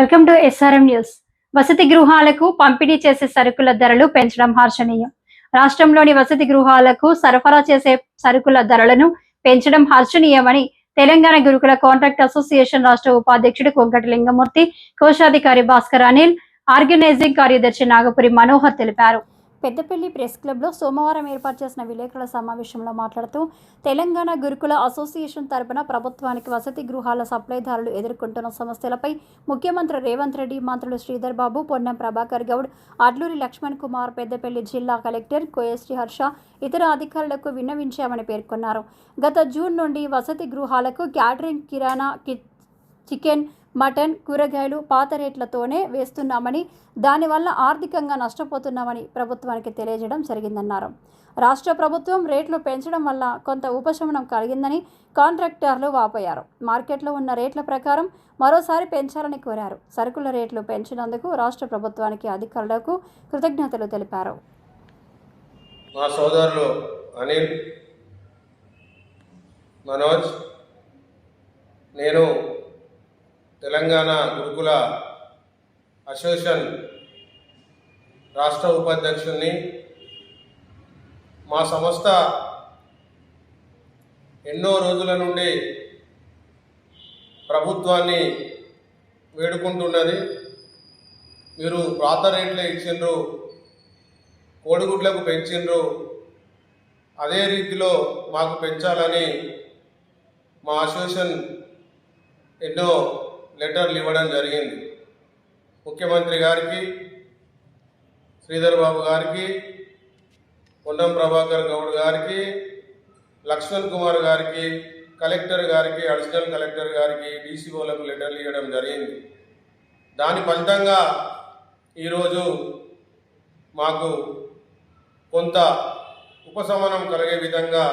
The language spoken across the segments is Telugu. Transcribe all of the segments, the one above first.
వెల్కమ్ టు ఎస్ఆర్ఎం న్యూస్ వసతి గృహాలకు పంపిణీ చేసే సరుకుల ధరలు పెంచడం హర్షణీయం. రాష్ట్రంలోని వసతి గృహాలకు సరఫరా చేసే సరుకుల ధరలను పెంచడం హర్షణీయమని తెలంగాణ గురుకుల కాంట్రాక్ట్ అసోసియేషన్ రాష్ట్ర ఉపాధ్యక్షుడు కొంకటి లింగమూర్తి కోశాధికారి భాస్కర్ అనిల్ ఆర్గనైజింగ్ కార్యదర్శి నాగపురి మనోహర్ తెలిపారు. పెద్దపల్లి ప్రెస్ క్లబ్లో సోమవారం ఏర్పాటు చేసిన విలేకరుల సమావేశంలో మాట్లాడుతూ తెలంగాణ గురుకుల అసోసియేషన్ తరపున ప్రభుత్వానికి వసతి గృహాల సప్లైదారులు ఎదుర్కొంటున్న సమస్యలపై ముఖ్యమంత్రి రేవంత్ రెడ్డి మంత్రులు శ్రీధర్ బాబు పొన్నం ప్రభాకర్ గౌడ్ అడ్లూరి లక్ష్మణ్ కుమార్ పెద్దపల్లి జిల్లా కలెక్టర్ కోయశ్రీ హర్ష ఇతర అధికారులకు విన్నవించామని పేర్కొన్నారు. గత జూన్ నుండి వసతి గృహాలకు క్యాటరింగ్ కిరాణా కి చికెన్ మటన్ కూరగాయలు పాత రేట్లతోనే వేస్తున్నామని దానివల్ల ఆర్థికంగా నష్టపోతున్నామని ప్రభుత్వానికి తెలియజేయడం జరిగిందన్నారు. రాష్ట్ర ప్రభుత్వం రేట్లు పెంచడం వల్ల కొంత ఉపశమనం కలిగిందని కాంట్రాక్టర్లు వాపోయారు. మార్కెట్లో ఉన్న రేట్ల ప్రకారం మరోసారి పెంచాలని కోరారు. సరుకుల రేట్లు పెంచినందుకు రాష్ట్ర ప్రభుత్వానికి అధికారులకు కృతజ్ఞతలు తెలిపారు. మా సోదరులు అనిల్ మనోజ్ నేను తెలంగాణ గురుకుల అసోసియేషన్ రాష్ట్ర ఉపాధ్యక్షుడిని మా సంస్థ ఎన్నో రోజుల నుండి ప్రభుత్వాన్ని వేడుకుంటున్నది. మీరు పాత రేట్లే ఇచ్చిండ్రు కోడిగుడ్లకు పెంచిండ్రు. అదే రీతిలో మాకు పెంచాలని మా అసోసియేషన్ ఎన్నో లెటర్లు ఇవ్వడం జరిగింది. ముఖ్యమంత్రి గారికి శ్రీధర్ బాబు గారికి పొన్నం ప్రభాకర్ గౌడ్ గారికి లక్ష్మణ్ కుమార్ గారికి కలెక్టర్ గారికి అడిషనల్ కలెక్టర్ గారికి డీసీఓలకు లెటర్లు ఇవ్వడం జరిగింది. దాని ఫలితంగా ఈరోజు మాకు కొంత ఉపశమనం కలిగే విధంగా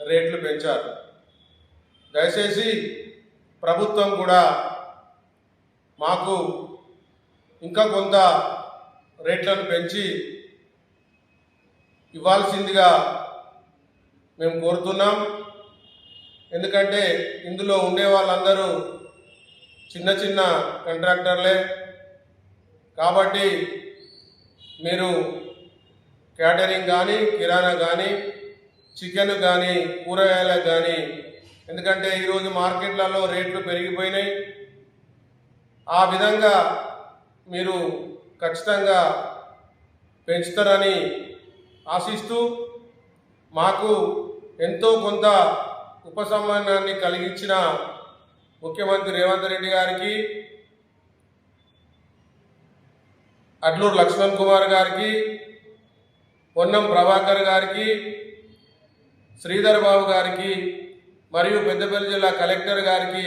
రేట్లు పెంచారు. దయచేసి ప్రభుత్వం కూడా మాకు ఇంకా కొంత రేట్లను పెంచి ఇవ్వాల్సిందిగా మేము కోరుతున్నాం. ఎందుకంటే ఇందులో ఉండే వాళ్ళందరూ చిన్న చిన్న కాంట్రాక్టర్లే. కాబట్టి మీరు క్యాటరింగ్ కానీ కిరాణా కానీ చికెన్ కానీ కూరగాయలకు కానీ ఎందుకంటే ఈరోజు మార్కెట్లలో రేట్లు పెరిగిపోయినాయి. ఆ విధంగా మీరు ఖచ్చితంగా పెంచుతారని ఆశిస్తూ మాకు ఎంతో కొంత ఉపశమనాన్ని కలిగించిన ముఖ్యమంత్రి రేవంత్ రెడ్డి గారికి అడ్లూరు లక్ష్మణ్ కుమార్ గారికి పొన్నం ప్రభాకర్ గారికి శ్రీధర్ బాబు గారికి మరియు పెద్దపల్లి జిల్లా కలెక్టర్ గారికి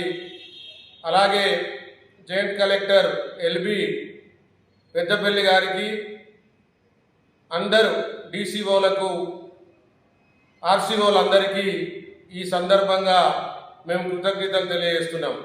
అలాగే జాయింట్ కలెక్టర్ ఎల్బి పెద్దపల్లి గారికి అందరూ డీసీఓలకు ఆర్సీఓలందరికీ ఈ సందర్భంగా మేము కృతజ్ఞతలు తెలియజేస్తున్నాం.